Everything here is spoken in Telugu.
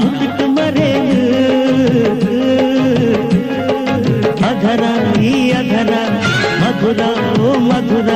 ಮುದುಕು ಮರೆದು ಅಧರ ಈ ಅಧರ ಮಧುರ ಓ ಮಧುರ